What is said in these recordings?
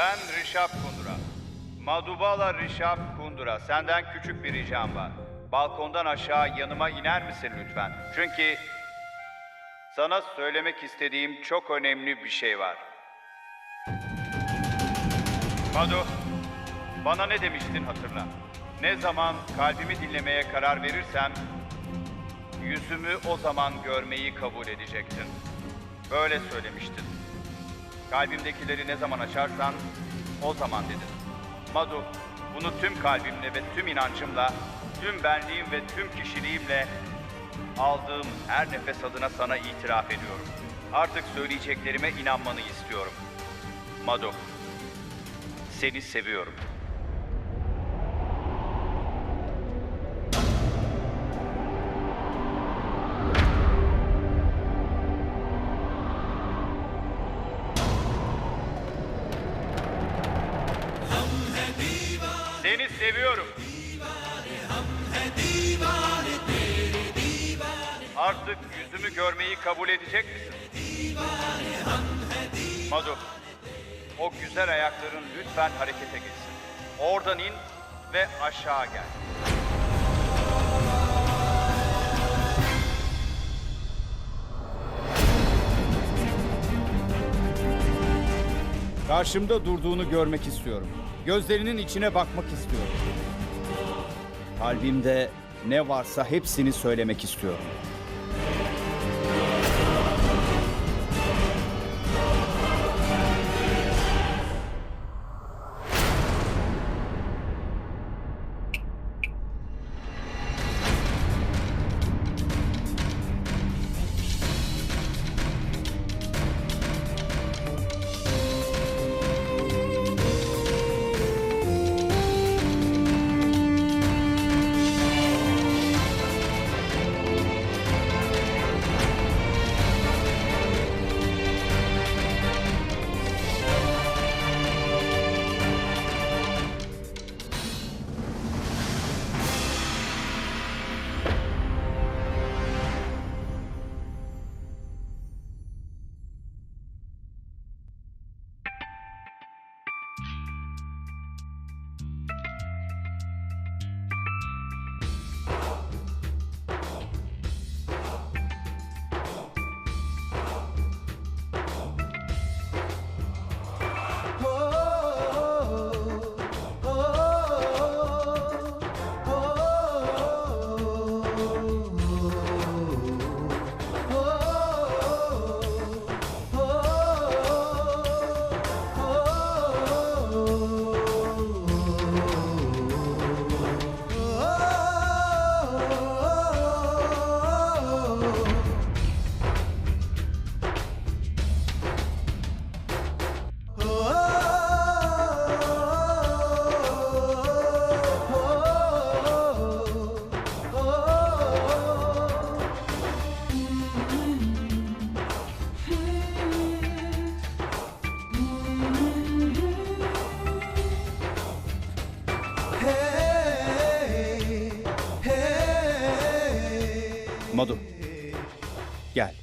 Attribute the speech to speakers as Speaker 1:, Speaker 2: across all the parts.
Speaker 1: Ben Rişap Kundura. Madubala Rişap Kundura. Senden küçük bir ricam var. Balkondan aşağı yanıma iner misin lütfen? Çünkü sana söylemek istediğim çok önemli bir şey var. Madu, bana ne demiştin hatırla. Ne zaman kalbimi dinlemeye karar verirsem, yüzümü o zaman görmeyi kabul edecektin. Böyle söylemiştin. Kalbimdekileri ne zaman açarsan o zaman dedin. Madu, bunu tüm kalbimle ve tüm inancımla, tüm benliğim ve tüm kişiliğimle aldığım her nefes adına sana itiraf ediyorum. Artık söyleyeceklerime inanmanı istiyorum. Madu, seni seviyorum. Edecek misin? Madu, o güzel ayakların lütfen harekete geçsin. Oradan in ve aşağı gel.
Speaker 2: Karşımda durduğunu görmek istiyorum. Gözlerinin içine bakmak istiyorum. Kalbimde ne varsa hepsini söylemek istiyorum. Madu. Gel.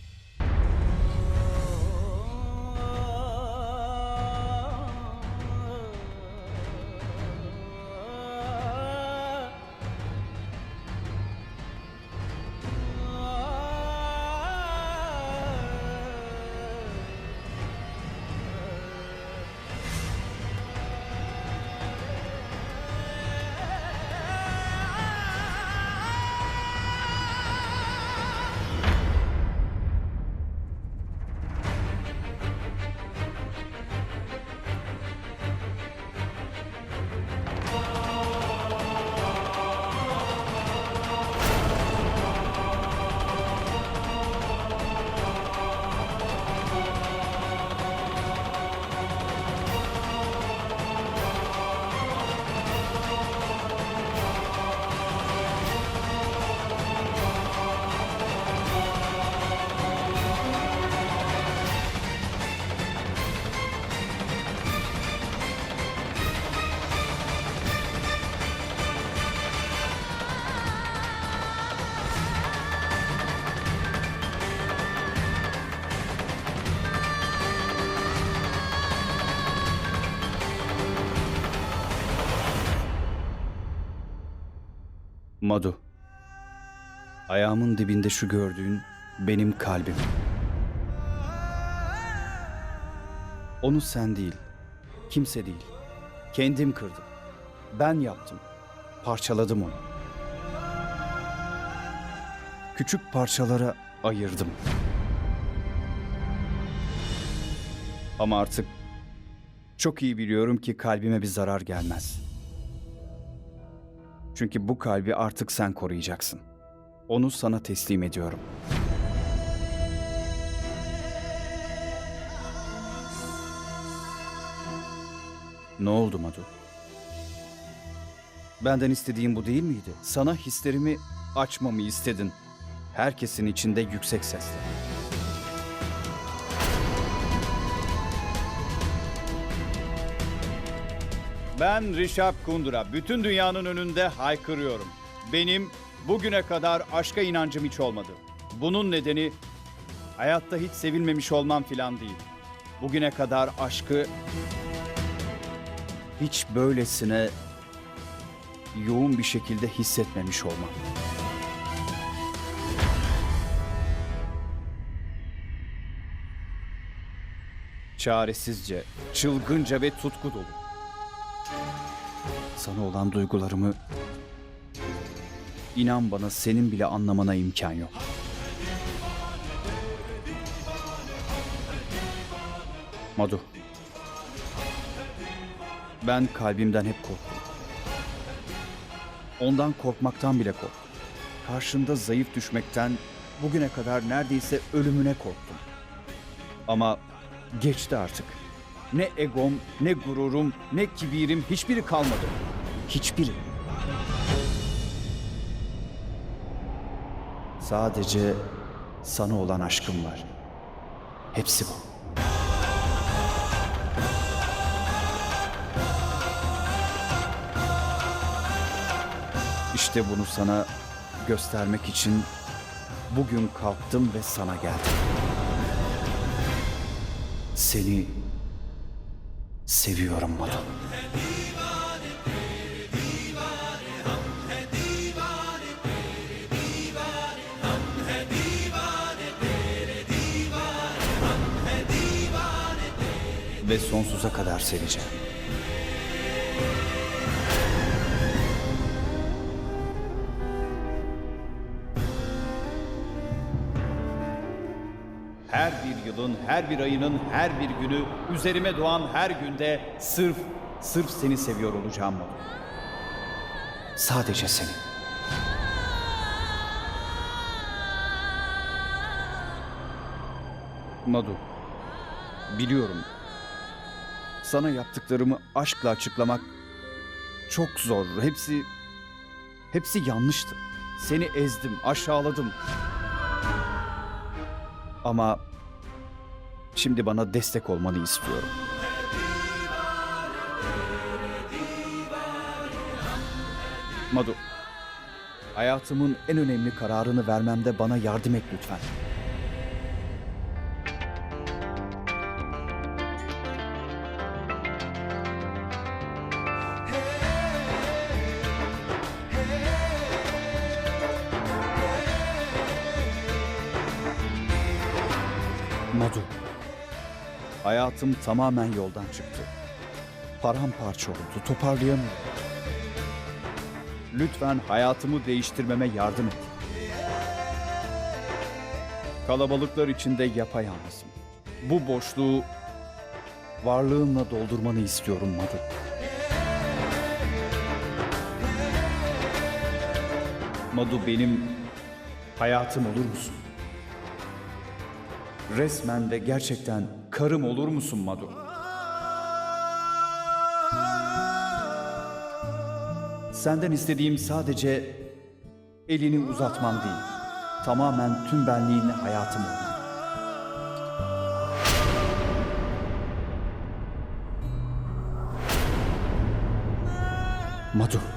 Speaker 1: Madu. Ayağımın dibinde şu gördüğün benim kalbim. Onu sen değil, kimse değil. Kendim kırdım. Ben yaptım. Parçaladım onu. Küçük parçalara ayırdım. Ama artık çok iyi biliyorum ki kalbime bir zarar gelmez. Çünkü bu kalbi artık sen koruyacaksın. Onu sana teslim ediyorum. Ne oldu Madu? Benden istediğin bu değil miydi? Sana hislerimi açmamı istedin. Herkesin içinde yüksek sesle. Ben Rişap Kundura. Bütün dünyanın önünde haykırıyorum. Benim bugüne kadar aşka inancım hiç olmadı. Bunun nedeni hayatta hiç sevilmemiş olmam filan değil. Bugüne kadar aşkı hiç böylesine yoğun bir şekilde hissetmemiş olmam. Çaresizce, çılgınca ve tutku dolu. Sana olan duygularımı inan bana senin bile anlamana imkan yok. Madu. Ben kalbimden hep korktum. Ondan korkmaktan bile korktum. Karşında zayıf düşmekten bugüne kadar neredeyse ölümüne korktum. Ama geçti artık. Ne egom, ne gururum, ne kibirim hiçbiri kalmadı. Hiçbiri. Sadece sana olan aşkım var. Hepsi bu. İşte bunu sana göstermek için bugün kalktım ve sana geldim. Seni seviyorum Madu. Ve sonsuza kadar seveceğim. Her bir yılın, her bir ayının, her bir günü, üzerime doğan her günde sırf, sırf seni seviyor olacağım Madu. Sadece seni. Madu, biliyorum. Sana yaptıklarımı aşkla açıklamak çok zor. Hepsi, hepsi yanlıştı. Seni ezdim, aşağıladım. Ama şimdi bana destek olmanı istiyorum. Madu, hayatımın en önemli kararını vermemde bana yardım et lütfen. Hayatım tamamen yoldan çıktı. Paramparça oldu, toparlayamıyorum. Lütfen hayatımı değiştirmeme yardım et. Kalabalıklar içinde yapayalnızım. Bu boşluğu varlığınla doldurmanı istiyorum Madu. Madu benim hayatım olur musun? Resmen ve gerçekten karım olur musun Madu? Senden istediğim sadece elini uzatman değil. Tamamen tüm benliğinle hayatım olman. Madu.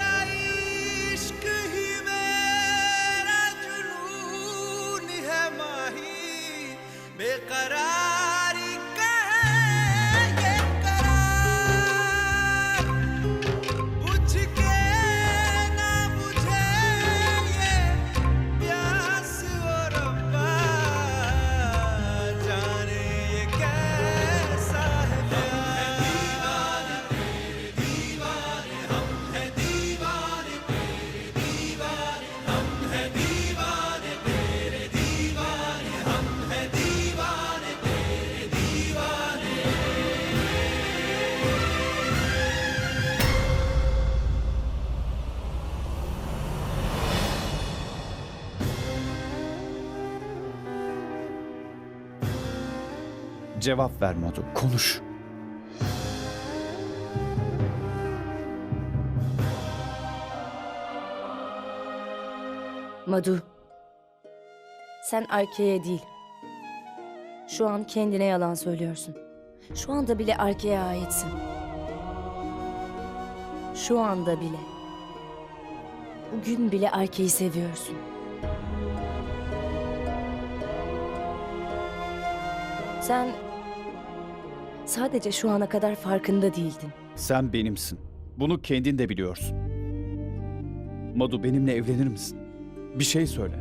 Speaker 1: Cevap ver Madu, konuş.
Speaker 3: Madu. Sen erkeğe değil. Şu an kendine yalan söylüyorsun. Şu anda bile erkeğe aitsin. Şu anda bile. Bugün bile erkeği seviyorsun. Sen sadece şu ana kadar farkında değildin.
Speaker 1: Sen benimsin. Bunu kendin de biliyorsun. Madu benimle evlenir misin? Bir şey söyle.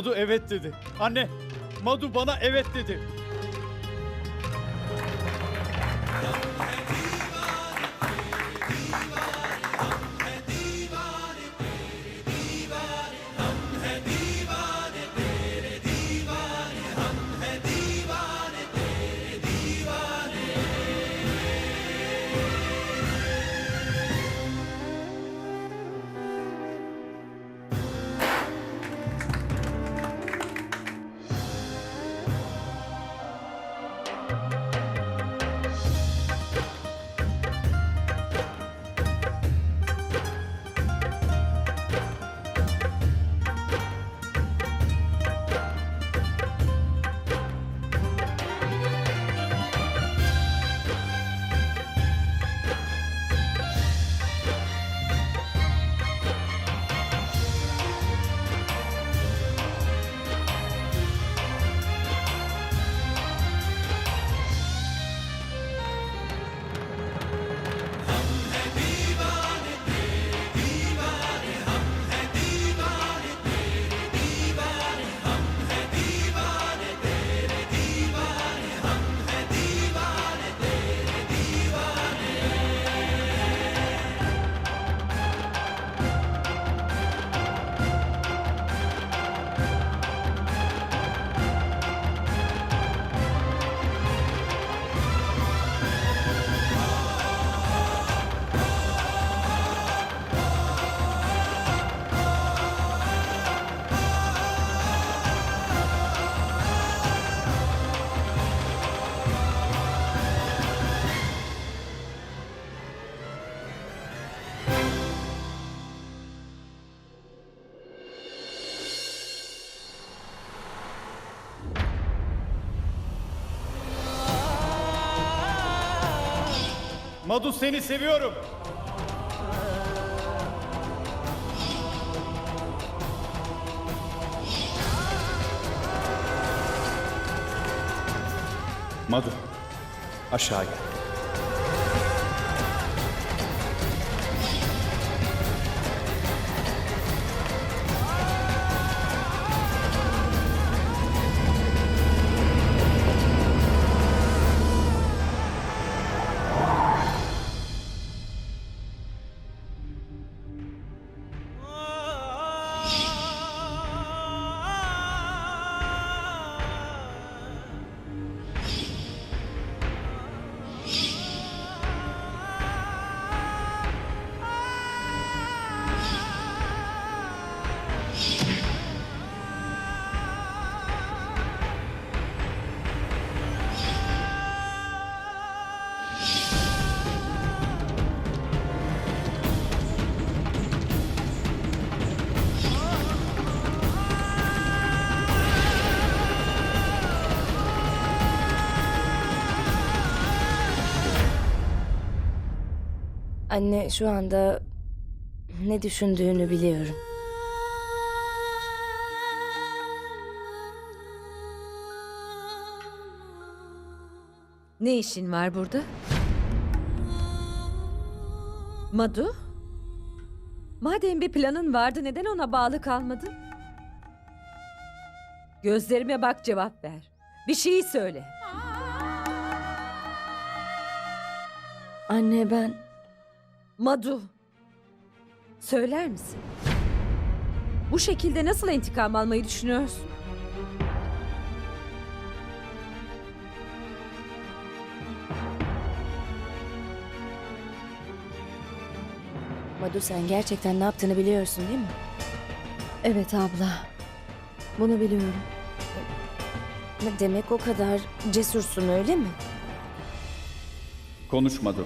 Speaker 1: Madu evet dedi. Anne, Madu bana evet dedi. Madu seni seviyorum. Madu, aşağı gel.
Speaker 3: Anne şu anda ne düşündüğünü biliyorum.
Speaker 4: Ne işin var burada? Madu? Madem bir planın vardı neden ona bağlı kalmadın? Gözlerime bak cevap ver. Bir şey söyle.
Speaker 3: Anne ben...
Speaker 4: Madu. Söyler misin? Bu şekilde nasıl intikam almayı düşünüyorsun?
Speaker 3: Madu sen gerçekten ne yaptığını biliyorsun değil mi? Evet abla. Bunu biliyorum. Ne Demek o kadar cesursun öyle mi?
Speaker 1: Konuşmadı.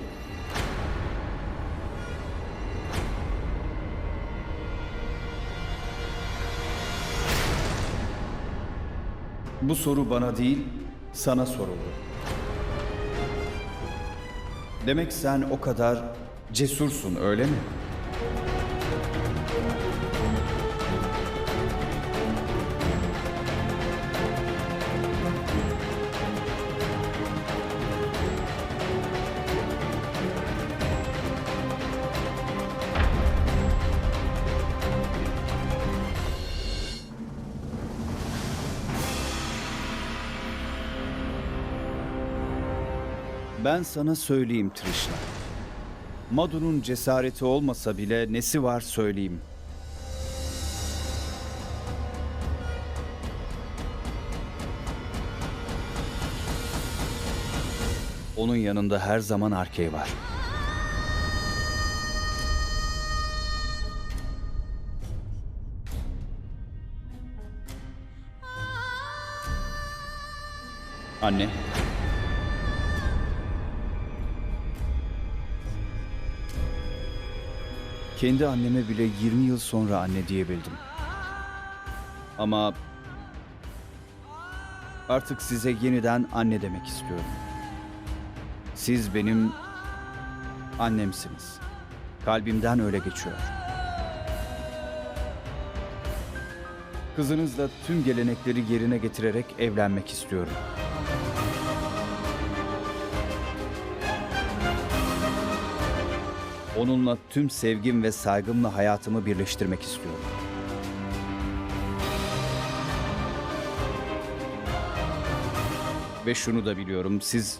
Speaker 1: Bu soru bana değil, sana soruldu. Demek sen o kadar cesursun, öyle mi? Ben sana söyleyeyim Trishna. Madu'nun cesareti olmasa bile nesi var söyleyeyim. Onun yanında her zaman arkey var. Anne. Kendi anneme bile 20 yıl sonra anne diyebildim. Ama artık size yeniden anne demek istiyorum. Siz benim annemsiniz. Kalbimden öyle geçiyor. Kızınızla tüm gelenekleri yerine getirerek evlenmek istiyorum. Onunla tüm sevgim ve saygımla hayatımı birleştirmek istiyorum. Ve şunu da biliyorum, siz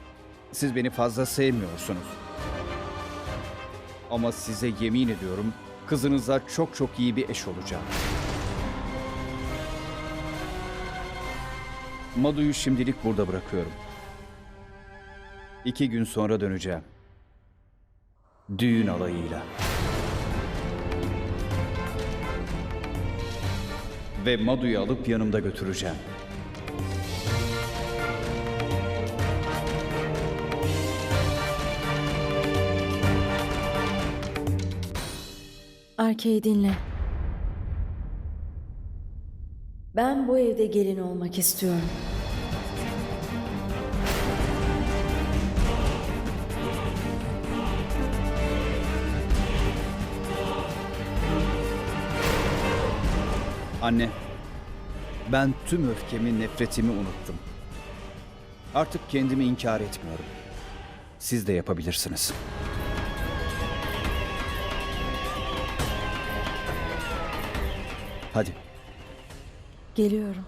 Speaker 1: siz beni fazla sevmiyorsunuz. Ama size yemin ediyorum, kızınıza çok çok iyi bir eş olacağım. Madu'yu şimdilik burada bırakıyorum. İki gün sonra döneceğim. Düğün alayıyla. Ve Madu'yu alıp yanımda götüreceğim.
Speaker 3: Arkeyi dinle. Ben bu evde gelin olmak istiyorum.
Speaker 1: Anne, ben tüm öfkemi, nefretimi unuttum. Artık kendimi inkar etmiyorum. Siz de yapabilirsiniz. Hadi.
Speaker 3: Geliyorum.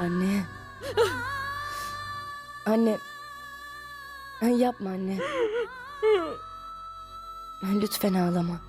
Speaker 3: Anne. Anne. Yapma anne. Lütfen ağlama.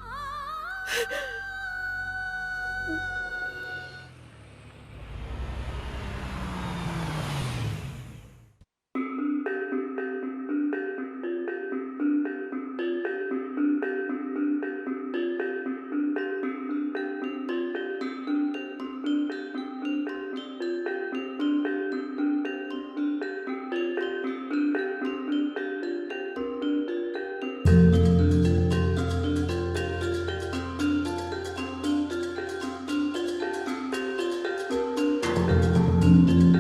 Speaker 3: Thank you.